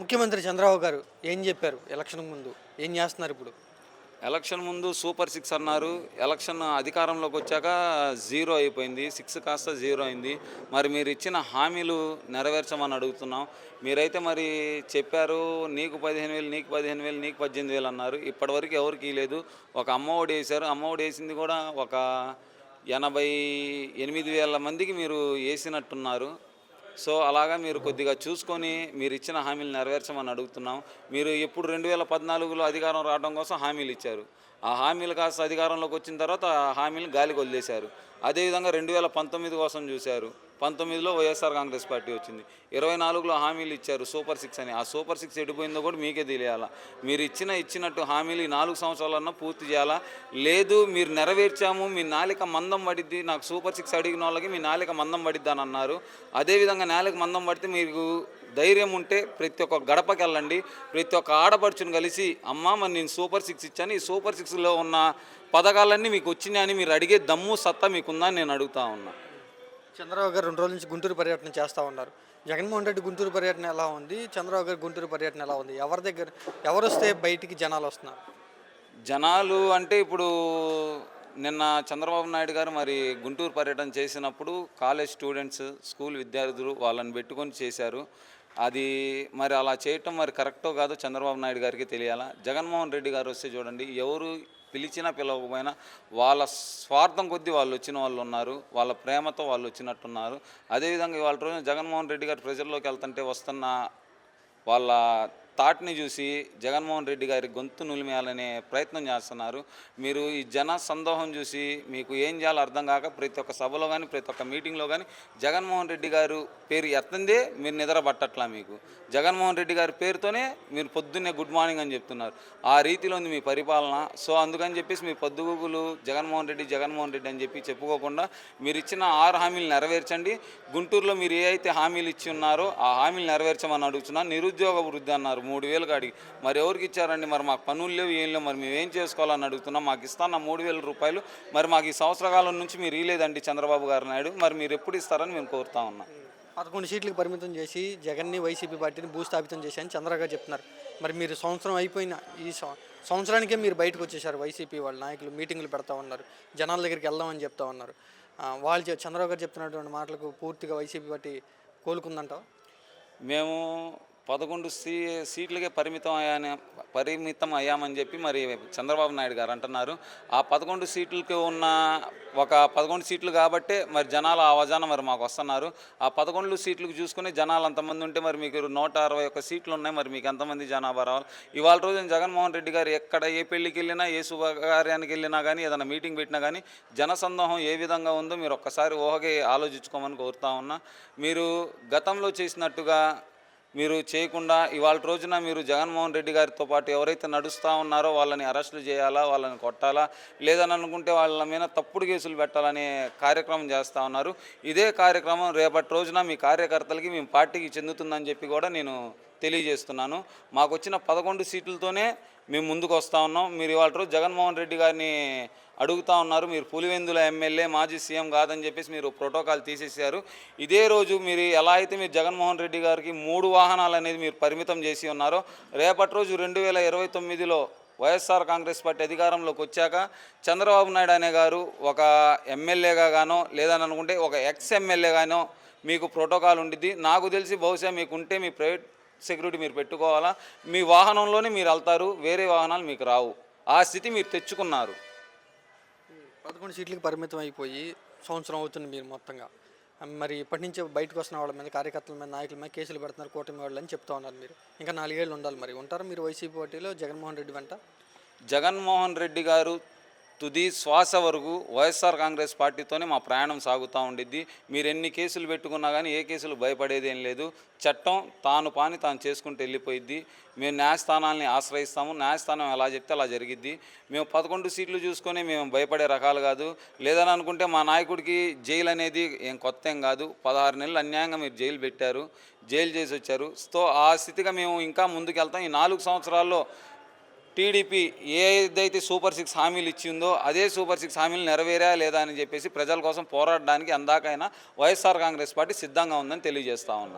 ముఖ్యమంత్రి చంద్రబాబు గారు ఏం చెప్పారు ఎలక్షన్ ముందు? ఏం చేస్తున్నారు ఇప్పుడు? ఎలక్షన్ ముందు సూపర్ సిక్స్ అన్నారు. ఎలక్షన్ అధికారంలోకి వచ్చాక జీరో అయిపోయింది. సిక్స్ కాస్త జీరో అయింది. మరి మీరు ఇచ్చిన హామీలు నెరవేర్చమని అడుగుతున్నాం. మీరైతే మరి చెప్పారు నీకు పదిహేను వేలు నీకు పదిహేను వేలు నీకు పద్దెనిమిది వేలు అన్నారు. ఇప్పటివరకు ఎవరికి లేదు ఒక అమ్మ ఒడి వేశారు. అమ్మ ఒడి వేసింది కూడా ఒక ఎనభై ఎనిమిది వేల మందికి మీరు వేసినట్టున్నారు. సో అలాగా మీరు కొద్దిగా చూసుకొని మీరు ఇచ్చిన హామీలు నెరవేర్చమని అడుగుతున్నాం. మీరు ఎప్పుడు రెండు వేల పద్నాలుగులో అధికారం రావడం కోసం హామీలు ఇచ్చారు. ఆ హామీలు కాస్త అధికారంలోకి వచ్చిన తర్వాత ఆ హామీలు గాలికి వదిలేశారు. అదేవిధంగా రెండు వేల పంతొమ్మిది కోసం చూశారు. పంతొమ్మిదిలో వైఎస్ఆర్ కాంగ్రెస్ పార్టీ వచ్చింది. ఇరవై నాలుగులో హామీలు ఇచ్చారు సూపర్ సిక్స్ అని. ఆ సూపర్ సిక్స్ ఎడిపోయిందో కూడా మీకే తెలియాలా? మీరు ఇచ్చిన ఇచ్చినట్టు హామీలు ఈ నాలుగు సంవత్సరాలన్నా పూర్తి చేయాలా? లేదు మీరు నెరవేర్చాము మీ నాలిక మందం పడిద్ది నాకు సూపర్ సిక్స్ అడిగిన వాళ్ళకి మీ నాలిక మందం పడిద్ది అని అన్నారు. అదేవిధంగా నాలిక మందం పడితే మీకు ధైర్యం ఉంటే ప్రతి ఒక్క గడపకి వెళ్ళండి. ప్రతి ఒక్క ఆడపడుచుని కలిసి అమ్మ మరి నేను సూపర్ సిక్స్ ఇచ్చాను. ఈ సూపర్ సిక్స్లో ఉన్న పథకాలన్నీ మీకు వచ్చినాయని మీరు అడిగే దమ్ము సత్తా మీకుందని నేను అడుగుతా ఉన్నా. చంద్రబాబు గారు రెండు రోజుల నుంచి గుంటూరు పర్యటన చేస్తూ ఉన్నారు. జగన్మోహన్ రెడ్డి గుంటూరు పర్యటన ఎలా ఉంది? చంద్రబాబు గారు గుంటూరు పర్యటన ఎలా ఉంది? ఎవరి దగ్గర ఎవరు వస్తే బయటికి జనాలు వస్తున్నారు? జనాలు అంటే ఇప్పుడు నిన్న చంద్రబాబు నాయుడు గారు మరి గుంటూరు పర్యటన చేసినప్పుడు కాలేజ్ స్టూడెంట్స్ స్కూల్ విద్యార్థులు వాళ్ళని పెట్టుకొని చేశారు. అది మరి అలా చేయటం మరి కరెక్టో కాదో చంద్రబాబు నాయుడు గారికి తెలియాలా? జగన్మోహన్ రెడ్డి గారు వస్తే చూడండి ఎవరు పిలిచినా పిలవకపోయినా వాళ్ళ స్వార్థం కొద్దీ వాళ్ళు వచ్చిన వాళ్ళు ఉన్నారు వాళ్ళ ప్రేమతో వాళ్ళు వచ్చినట్టున్నారు. అదేవిధంగా ఇవాళ రోజున జగన్మోహన్ రెడ్డి గారు ప్రజల్లోకి వెళ్తుంటే వస్తున్న వాళ్ళ థాట్ని చూసి జగన్మోహన్ రెడ్డి గారి గొంతు నులిమేయాలనే ప్రయత్నం చేస్తున్నారు. మీరు ఈ జన సందోహం చూసి మీకు ఏం చేయాలో అర్థం కాక ప్రతి ఒక్క సభలో కానీ ప్రతి ఒక్క మీటింగ్లో కానీ జగన్మోహన్ రెడ్డి గారు పేరు ఎత్తందే మీరు నిద్ర పట్టట్లా మీకు. జగన్మోహన్ రెడ్డి గారి పేరుతోనే మీరు పొద్దున్నే గుడ్ మార్నింగ్ అని చెప్తున్నారు. ఆ రీతిలో ఉంది మీ పరిపాలన. సో అందుకని చెప్పేసి మీ పొద్దుగులు జగన్మోహన్ రెడ్డి జగన్మోహన్ రెడ్డి అని చెప్పి చెప్పుకోకుండా మీరు ఇచ్చిన ఆరు హామీలు నెరవేర్చండి. గుంటూరులో మీరు ఏ అయితే హామీలు ఇచ్చి ఉన్నారో ఆ హామీలు నెరవేర్చమని అడుగుతున్నాను నిరుద్యోగ వృద్ధి అన్నారు మూడు వేలు కాడికి. మరి ఎవరికి ఇచ్చారండి? మరి మాకు పనులు లేవు ఏం లేవు. మరి మేము ఏం చేసుకోవాలని అడుగుతున్నాం. మాకు ఇస్తాను మూడు వేల రూపాయలు. మరి మాకు ఈ సంవత్సర కాలం నుంచి మీరు ఇలేదండి చంద్రబాబు గారు నాయుడు. మరి మీరు ఎప్పుడు ఇస్తారని మేము కోరుతా ఉన్నాం. పదకొండు సీట్లకు పరిమితం చేసి జగన్ని వైసీపీ పార్టీని భూస్థాపితం చేశాయని చంద్రబాబు గారు చెప్తున్నారు. మరి మీరు సంవత్సరం అయిపోయిన ఈ సంవత్సరానికే మీరు బయటకు వచ్చేసారు వైసీపీ వాళ్ళ నాయకులు. మీటింగ్లు పెడతా ఉన్నారు. జనాల దగ్గరికి వెళ్దామని చెప్తా ఉన్నారు. వాళ్ళు చంద్రబాబు గారు చెప్తున్నటువంటి మాటలకు పూర్తిగా వైసీపీ పార్టీ కోలుకుందంటావా? మేము పదకొండు సీ సీట్లకే పరిమితం అయ్యాని పరిమితం అయ్యామని చెప్పి మరి చంద్రబాబు నాయుడు గారు అంటున్నారు. ఆ పదకొండు సీట్లకి ఉన్న ఒక పదకొండు సీట్లు కాబట్టే మరి జనాలు ఆ వజాన మరి మాకు వస్తున్నారు. ఆ పదకొండు సీట్లకు చూసుకుని జనాలు అంతమంది ఉంటే మరి మీకు నూట అరవై ఒక్క సీట్లు ఉన్నాయి. మరి మీకు ఎంతమంది జనాభా రావాలి? ఇవాళ రోజున జగన్మోహన్ రెడ్డి గారు ఎక్కడ ఏ పెళ్ళికి వెళ్ళినా ఏ శుభకార్యానికి వెళ్ళినా కానీ ఏదైనా మీటింగ్ పెట్టినా కానీ జనసందోహం ఏ విధంగా ఉందో మీరు ఒక్కసారి ఊహకి ఆలోచించుకోమని కోరుతా ఉన్నా. మీరు గతంలో చేసినట్టుగా మీరు చేయకుండా ఇవాళ రోజున మీరు జగన్మోహన్ రెడ్డి గారితో పాటు ఎవరైతే నడుస్తూ ఉన్నారో వాళ్ళని అరెస్టులు చేయాలా వాళ్ళని కొట్టాలా లేదని అనుకుంటే వాళ్ళ మీద తప్పుడు కేసులు పెట్టాలనే కార్యక్రమం చేస్తూ ఉన్నారు. ఇదే కార్యక్రమం రేపటి రోజున మీ కార్యకర్తలకి మీ పార్టీకి చెందుతుందని చెప్పి కూడా నేను తెలియజేస్తున్నాను. మాకు వచ్చిన పదకొండు సీట్లతోనే మేము ముందుకు వస్తూ ఉన్నాం. మీరు ఇవాళ రోజు జగన్మోహన్ రెడ్డి గారిని అడుగుతా ఉన్నారు. మీరు పులివెందుల ఎమ్మెల్యే మాజీ సీఎం కాదని చెప్పేసి మీరు ప్రోటోకాల్ తీసేశారు. ఇదే రోజు మీరు ఎలా అయితే మీరు జగన్మోహన్ రెడ్డి గారికి మూడు వాహనాలు అనేది మీరు పరిమితం చేసి ఉన్నారో రేపటి రోజు రెండు వేల ఇరవై తొమ్మిదిలో వైఎస్ఆర్ కాంగ్రెస్ పార్టీ అధికారంలోకి వచ్చాక చంద్రబాబు నాయుడు అనే గారు ఒక ఎమ్మెల్యేగా గానో లేదని అనుకుంటే ఒక ఎక్స్ ఎమ్మెల్యేగానో మీకు ప్రోటోకాల్ ఉండిద్ది. నాకు తెలిసి బహుశా మీకు ఉంటే మీ ప్రైవేట్ సెక్యూరిటీ మీరు పెట్టుకోవాలా? మీ వాహనంలోనే మీరు వెళ్తారు వేరే వాహనాలు మీకు రావు. ఆ స్థితి మీరు తెచ్చుకున్నారు. పదకొండు సీట్లకు పరిమితం అయిపోయి సంవత్సరం అవుతుంది మీరు మొత్తంగా. మరి ఇప్పటి నుంచి బయటకు వస్తున్న వాళ్ళ మీద కార్యకర్తల మీద నాయకుల మీద కేసులు పెడుతున్నారు కూటమి వాళ్ళు అని చెప్తా ఉన్నారు మీరు. ఇంకా నాలుగేళ్ళు ఉండాలి మరి. ఉంటారా మీరు వైసీపీ పార్టీలో జగన్మోహన్ రెడ్డి వెంట? జగన్మోహన్ రెడ్డి గారు తుది శ్వాస వరకు వైఎస్ఆర్ కాంగ్రెస్ పార్టీతోనే మా ప్రయాణం సాగుతూ ఉండిద్ది. మీరు ఎన్ని కేసులు పెట్టుకున్నా కానీ ఏ కేసులు భయపడేది ఏం లేదు. చట్టం తాను పాని తాను చేసుకుంటూ వెళ్ళిపోయిద్ది. మేము న్యాయస్థానాల్ని ఆశ్రయిస్తాము. న్యాయస్థానం ఎలా చెప్తే అలా జరిగిద్ది. మేము పదకొండు సీట్లు చూసుకొని మేము భయపడే రకాలు కాదు. లేదని అనుకుంటే మా నాయకుడికి జైలు అనేది ఏం కొత్త ఏం కాదు. పదహారు నెలలు అన్యాయంగా మీరు జైలు పెట్టారు. జైలు చేసి వచ్చారు. సో ఆ స్థితిగా మేము ఇంకా ముందుకెళ్తాం. ఈ నాలుగు సంవత్సరాల్లో టీడీపీ ఏదైతే సూపర్ సిక్స్ హామీలు ఇచ్చిందో అదే సూపర్ సిక్స్ హామీలు నెరవేరా లేదా అని చెప్పేసి ప్రజల కోసం పోరాడడానికి అందాకైనా వైఎస్ఆర్ కాంగ్రెస్ పార్టీ సిద్ధంగా ఉందని తెలియజేస్తా ఉన్నాం